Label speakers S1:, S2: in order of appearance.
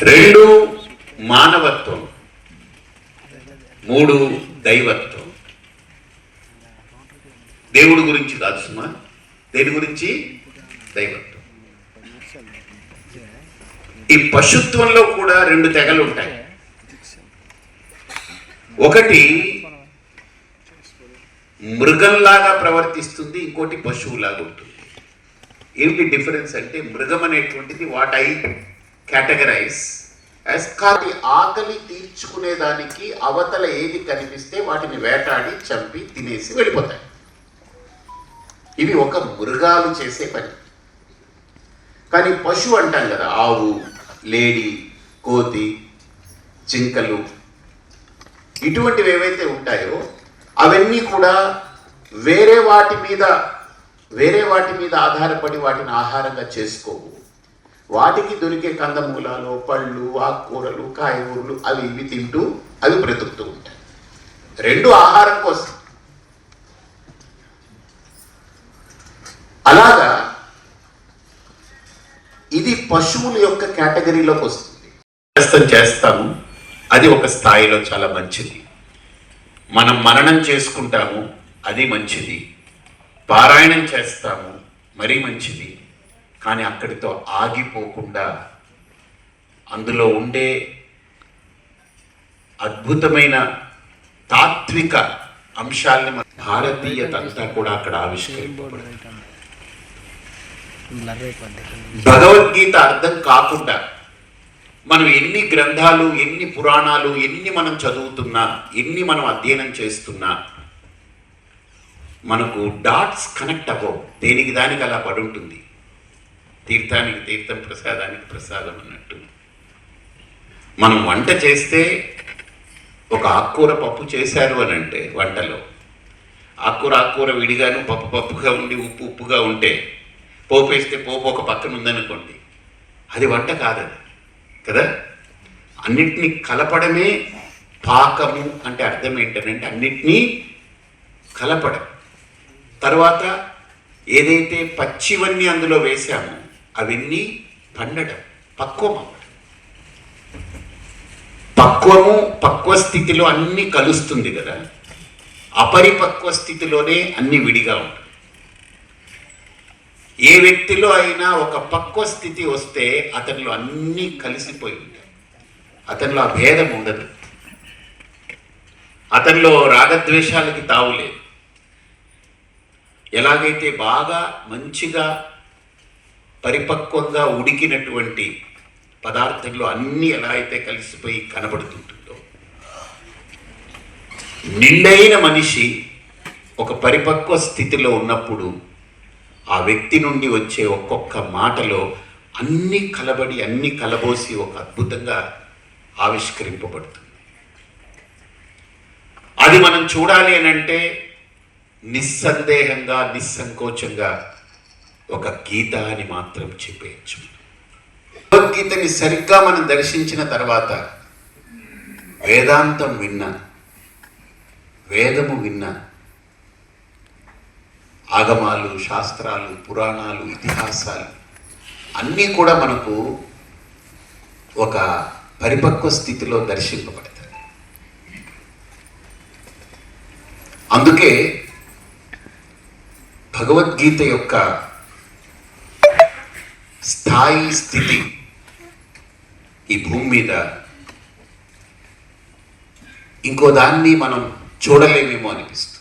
S1: రెండు మానవత్వం. మూడు దైవత్వం. దేవుడి గురించి కాదు సుమా దేని గురించి? దైవత్వం. ఈ పశుత్వంలో కూడా రెండు తెగలు ఉంటాయి. ఒకటి మృగంలాగా ప్రవర్తిస్తుంది ఇంకోటి పశువులాగా ఉంటుంది. ఏమిటి డిఫరెన్స్ అంటే మృగం అనేటువంటిది వాట్ ఐ కేటగరైజ్ యాజ్ కాది ఆకలి తీర్చుకునేదానికి అవతల ఏది కనిపిస్తే వాటిని వేటాడి చంపి తినేసి వెళ్ళిపోతాయి. ఇవి ఒక మృగాలు చేసే పని. కానీ పశువు అంటాం కదా ఆవు లేడి కోతి జింకలు ఇటువంటివి ఏవైతే ఉంటాయో అవన్నీ కూడా వేరే వాటి మీద వేరే వాటి మీద ఆధారపడి వాటిని ఆహారంగా చేసుకోవు. వాటికి దొరికే కందమూలాలు పళ్ళు ఆకుకూరలు కాయగూరలు అవి ఇవి తింటూ అవి బ్రతుకుతూ ఉంటాయి. రెండు ఆహారం కోసం. అలాగా ఇది పశువుల యొక్క కేటగిరీలోకి వస్తుంది. ప్రస్తుతం చేస్తాము. అది ఒక స్థాయిలో చాలా మంచిది. మనం మననం చేసుకుంటాము. అది మంచిది. పారాయణం చేస్తాము. మరీ మంచిది. కానీ అక్కడితో ఆగిపోకుండా అందులో ఉండే అద్భుతమైన తాత్విక అంశాల్ని మన భారతీయత అంతా కూడా అక్కడ ఆవిష్కరింపబడింది భగవద్గీత అర్థం కాకుండా మనం ఎన్ని గ్రంథాలు ఎన్ని పురాణాలు ఎన్ని మనం చదువుతున్నా ఎన్ని మనం అధ్యయనం చేస్తున్నా మనకు డాట్స్ కనెక్ట్ అవ్వవు. దేనికి దానికి అలా పడి ఉంటుంది తీర్థానికి తీర్థం ప్రసాదానికి ప్రసాదం అన్నట్టు. మనం వంట చేస్తే ఒక ఆకుకూర పప్పు చేశారు అని అంటే వంటలో. ఆకుకూర ఆకుకూర విడిగాను పప్పు పప్పుగా ఉండి ఉప్పు ఉప్పుగా ఉంటే పోపు వేస్తే పోపు ఒక పక్కన ఉందనుకోండి అది వంట కాదది కదా? అన్నిటినీ కలపడమే పాకము అంటే అర్థం ఏంటంటే అన్నిటినీ కలపడం. తర్వాత ఏదైతే పచ్చివన్నీ అందులో వేసామో అవన్నీ పండడం పక్వం అవ్వడం పక్వము పక్వ స్థితిలో అన్ని కలుస్తుంది కదా. అపరిపక్వ స్థితిలోనే అన్ని విడిగా ఉంటుంది ఏ వ్యక్తిలో అయినా ఒక పక్వ స్థితి వస్తే అతనిలో అన్నీ కలిసిపోయి ఉంటాయి. అతనిలో ఆ భేదం ఉండదు. అతనిలో రాగద్వేషాలకి తావులేదు ఎలాగైతే బాగా మంచిగా పరిపక్వంగా ఉడికినటువంటి పదార్థంలో అన్నీ ఎలా అయితే కలిసిపోయి కనబడుతుంటుందో. నిండైన మనిషి ఒక పరిపక్వ స్థితిలో ఉన్నప్పుడు ఆ వ్యక్తి నుండి వచ్చే ఒక్కొక్క మాటలో అన్నీ కలబడి అన్నీ కలబోసి ఒక అద్భుతంగా ఆవిష్కరింపబడుతుంది. అది మనం చూడాలి అని అంటే నిస్సందేహంగా నిస్సంకోచంగా ఒక గీత అని మాత్రం చెప్పేయచ్చు. భగవద్గీతని సరిగ్గా మనం దర్శించిన తర్వాత వేదాంతం విన్నా వేదము విన్నా ఆగమాలు శాస్త్రాలు పురాణాలు ఇతిహాసాలు అన్నీ కూడా మనకు ఒక పరిపక్వ స్థితిలో దర్శింపబడతాయి. అందుకే భగవద్గీత యొక్క స్థాయి స్థితి ఈ భూమి మీద ఇంకో దాన్ని మనం చూడలేమేమో అనిపిస్తుంది.